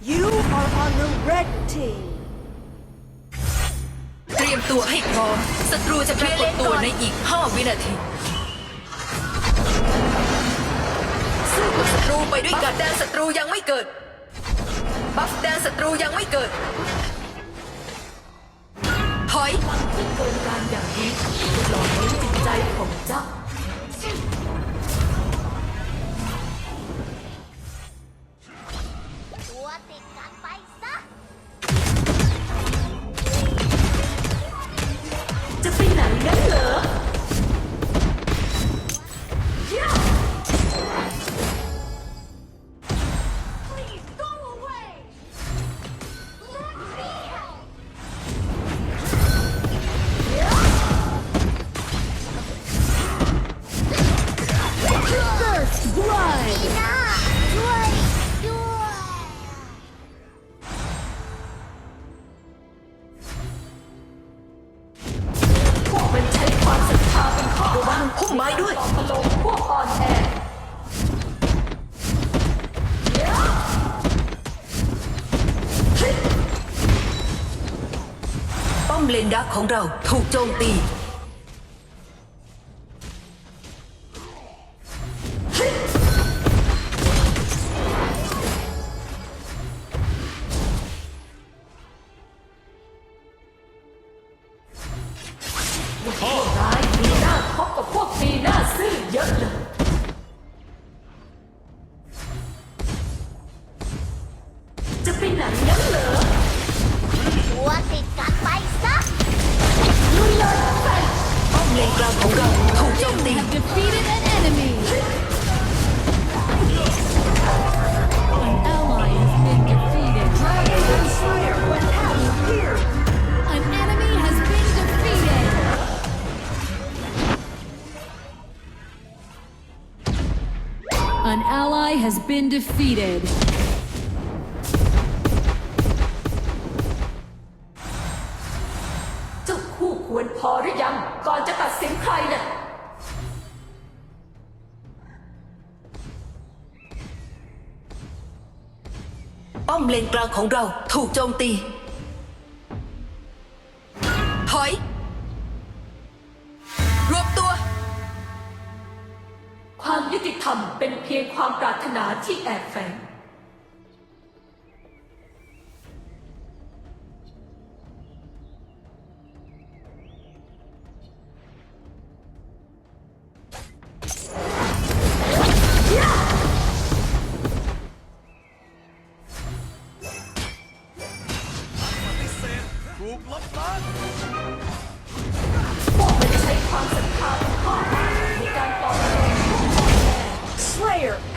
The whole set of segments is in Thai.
You are on the red team. เตรียมตัวให้พร้อมศัตรูจะปรากฏตัวในอีก 5 วินาทีสู้กับศัตรูไปด้วยกันแดนศัตรูยังไม่เกิด บัฟแดนศัตรูยังไม่เกิด ถอยที่เกินการอย่างนี้หลอกลวงจิตใจของเจ้า ป้อมเลนดักของเราถูกโจมตี has been defeated. เจ้าคู่ควรพอหรือยัง ก่อนจะตัดสินใครน่ะ ป้อมเลนกลางของเราถูกโจมตี ถอย ติธรรมเป็นเพียงความปรารถนาที่แอบแฝง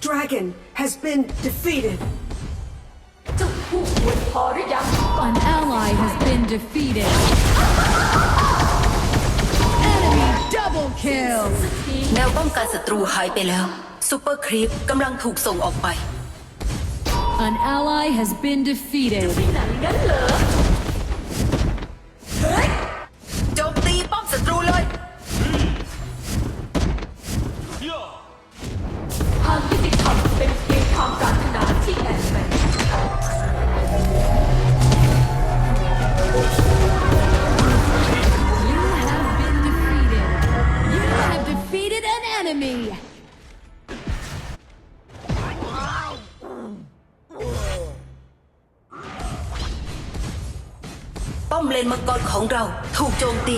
Dragon has been defeated. เจ้าคู่ควรพอหรือยัง An ally has been defeated. Enemy double kill. แนวป้องกันศัตรูหายไปแล้วซูเปอร์ครีปกำลังถูกส่งออกไป An ally has been defeated. ไปไหนงั้นเหรอ นมังกรของเราถูกโจมตี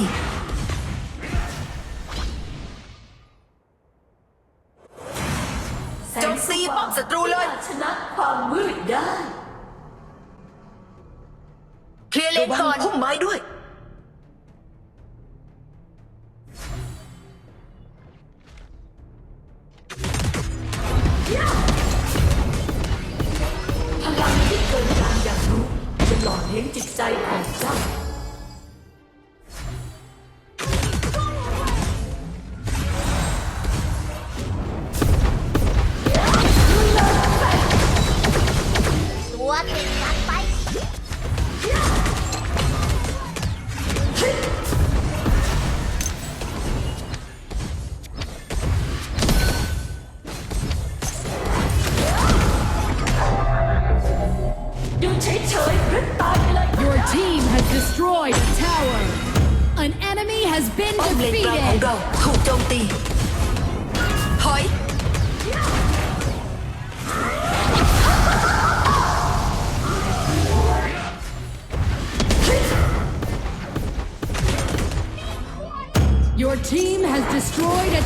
จงซีป้องศัตรูเลย ชนะความมืดได้ เคลียร์เลนก่อนพุ่มไม้ด้วย พลังที่เกินการอยางรู้จะหล่อเลี้ยงจิตใจของเจ้า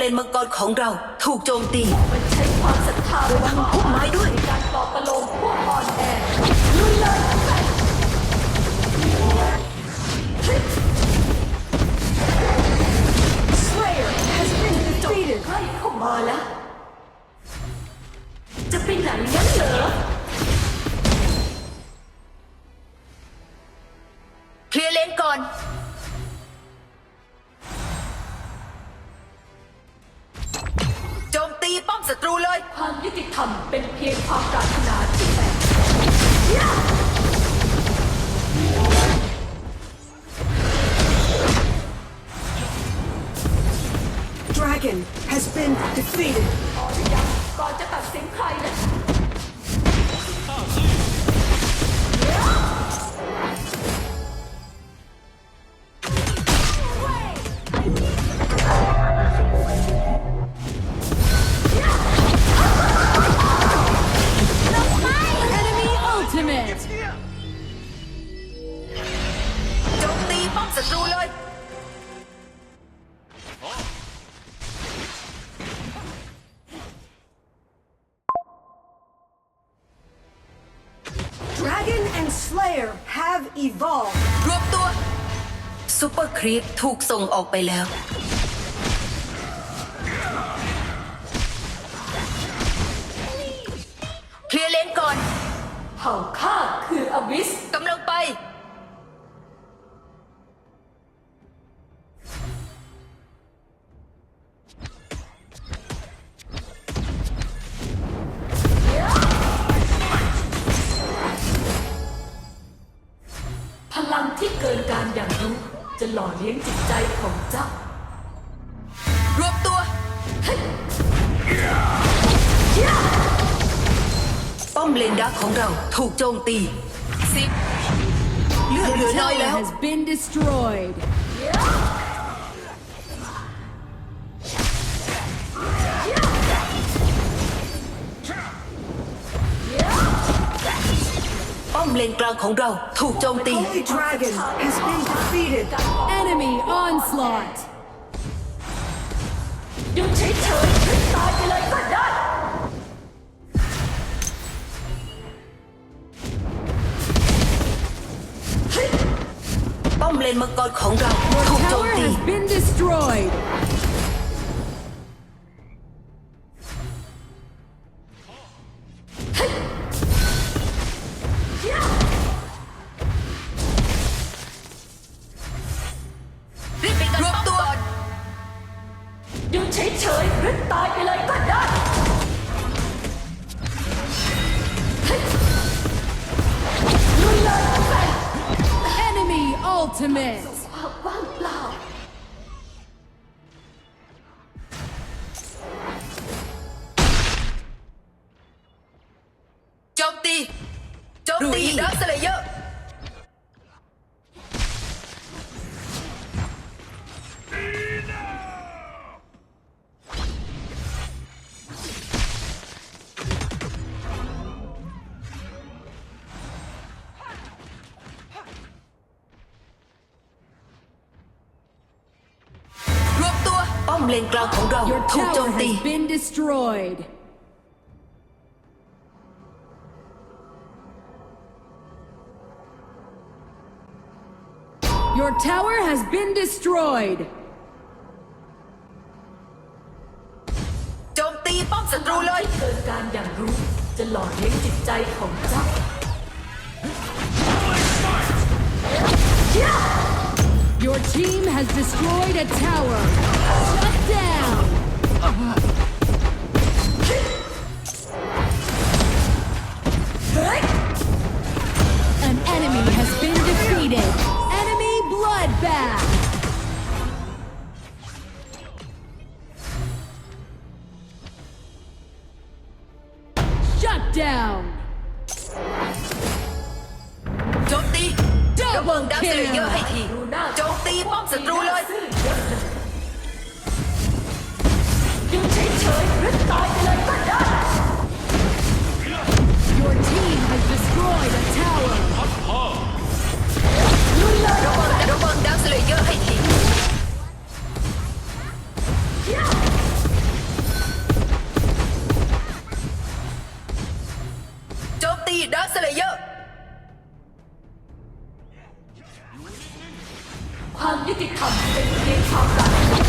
เลนมังกรของเราถูกโจมตีมันใช้ความศรัทธาระวังพุ่มไม้ด้วยในการปลอบประโลมพวกอ่อนแอลุยเลย Slayer has been defeated. ใกล้เข้ามาแล้วจะไปไหนงั้นเหรอ ยความยุติธรรมเป็นเพียงความปรารถนาที่แตก Dragon has been defeated. พอหรือยังก่อนจะตัดสินใครนะ ตีป้อมศัตรูเลย Dragon and Slayer have evolved. รวมตัวซูเปอร์ครีปถูกส่งออกไปแล้ว เคลียร์เลนก่อน เผ่าข้าคืออวิสกำลัง หล่อเลี้ยงจิตใจของเจ้ารวบตัว ป้อมเลนดักของเราถูกโจมตีสิบเลือดเหลือน้อยแล้ว has been destroyed. ป้ มเลนกลางของเราถูกโจมตี Holy Dragon has been defeated. Enemy onslaught. อยู่เฉยๆหรือตายไปเลยก็ได้ป้อมเลนมังกรของเราถูกโจม Tower ตี has been destroyed. ultimate. Chọc đi. Chọc đi. has been destroyed. Your tower has been destroyed. โจมตีป้อมศัตรูเลย ที่เกินการอย่างรู้ จะหล่อเลี้ยงจิตใจของเจ้า Your team has destroyed a tower. Shut down. An enemy has been defeated. Enemy bloodbath. Shut down. โจมตีระเบิดดักสเลเยอร์ให้ที ดูหน้า โจมตีป้อมศัตรูเลย ซื่อเยอะเลย อยู่เฉยๆหรือตายไปเลยก็ได้ Your team has destroyed a tower. ระเบิดระเบิดดักสเลเยอร์ให้ทีโจมตีดักสเลเยอร์ ความยุติธรรมเป็นเพียงความรัก Slayer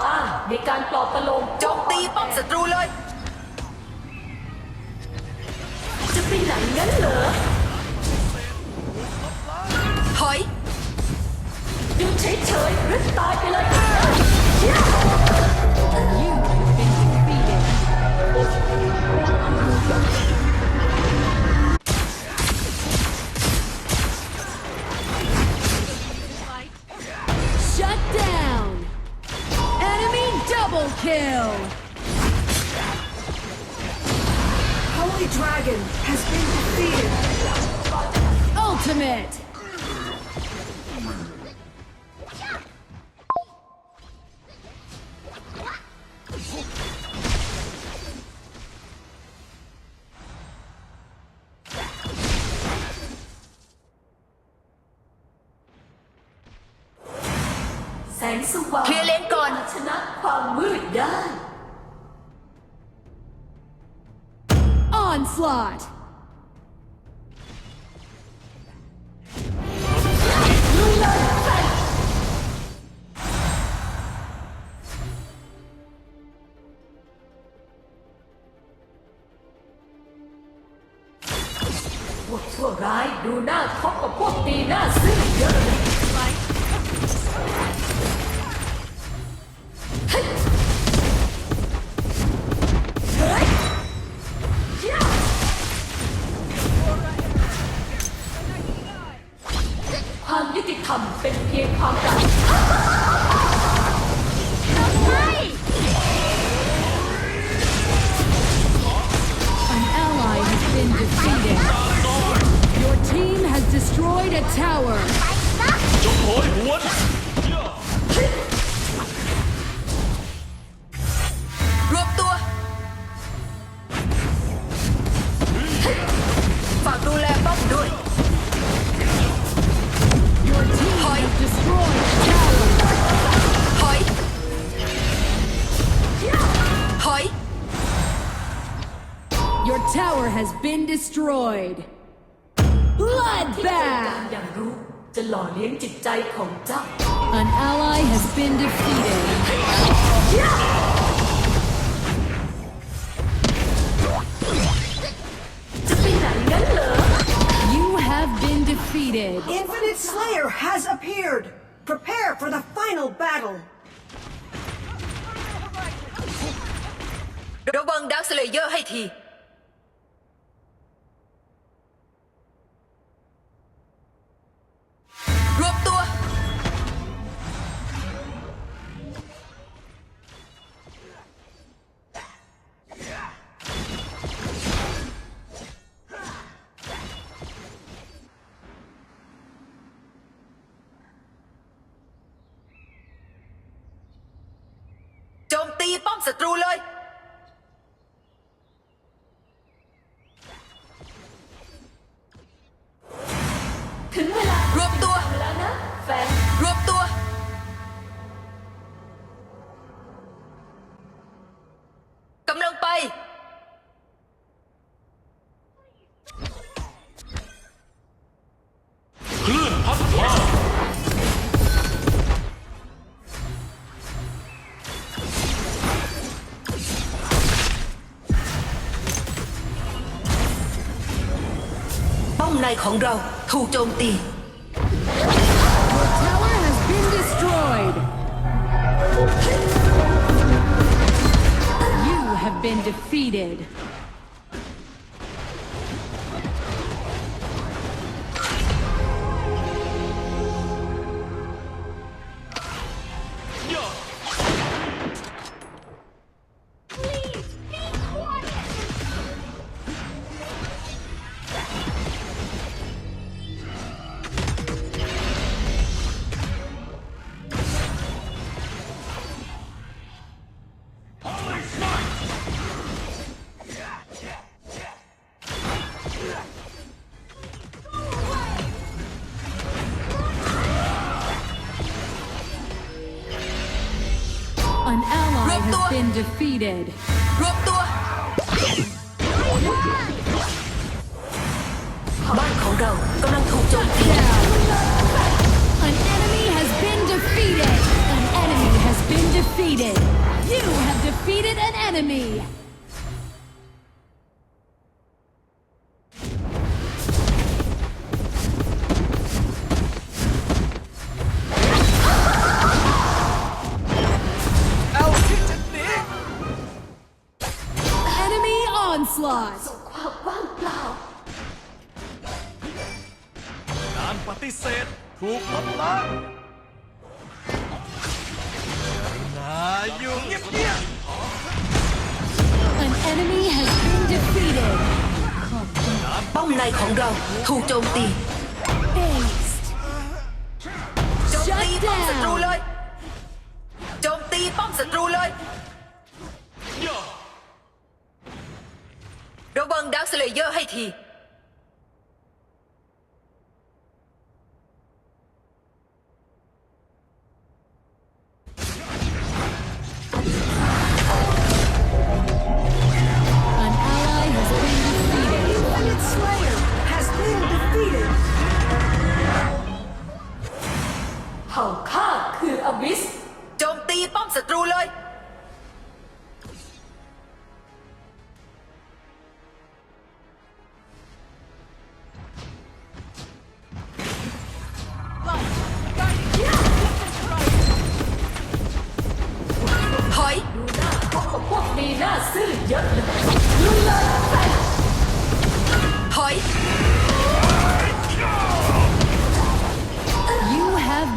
ในการปลอบประโลมโจมตีป้อมศัตรูเลย งสว่างเคลียร์เลนก่อน ชนะความมืดได้ Onslaught. พวกชั่วร้ายดูหน้าคบกับพวกตีหน้าซื่อเยอะเลย destroyed. ที่เกิด Bloodbath. การอย่างรู้จะหล่อเลี้ยงจิตใจของเจ้า An ally has been defeated. จะไปไหนงั้นเหรอ You have been defeated. Infinite Slayer has appeared. Prepare for the final battle. ระวังดักสเลเยอร์ให้ที ถึงเวลารวมตัวแล้วนะแฟนรวมตัว กำลังไป คลื่นพัดพาป้อมในของเรา ถูกโจมตี Tower has been destroyed. You have been defeated. An ally Rub has door. been defeated. รวมตัว บ้านของเรากำลังถูกโจมตี Down. An enemy has been defeated. An enemy has been defeated. You have defeated an enemy. ปฏิเสธ ถูกลบล้างนาอยู่เงียบ An enemy has been defeated. ป้อมในของเราถูกโจมตี Aced. โจมตี Shut ป้อมศัตรู down. เลย โจมตีป้อมศัตรูเลยๆย่าระวังดักสเลเยอร์ให้ที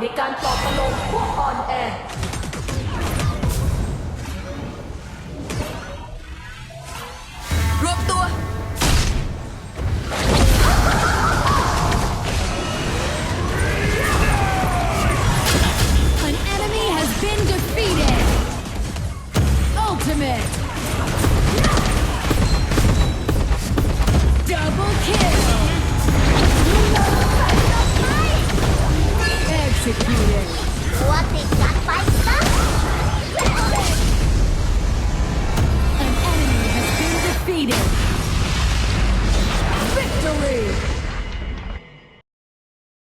ในการตอบประโลมพวกอ่อนแอ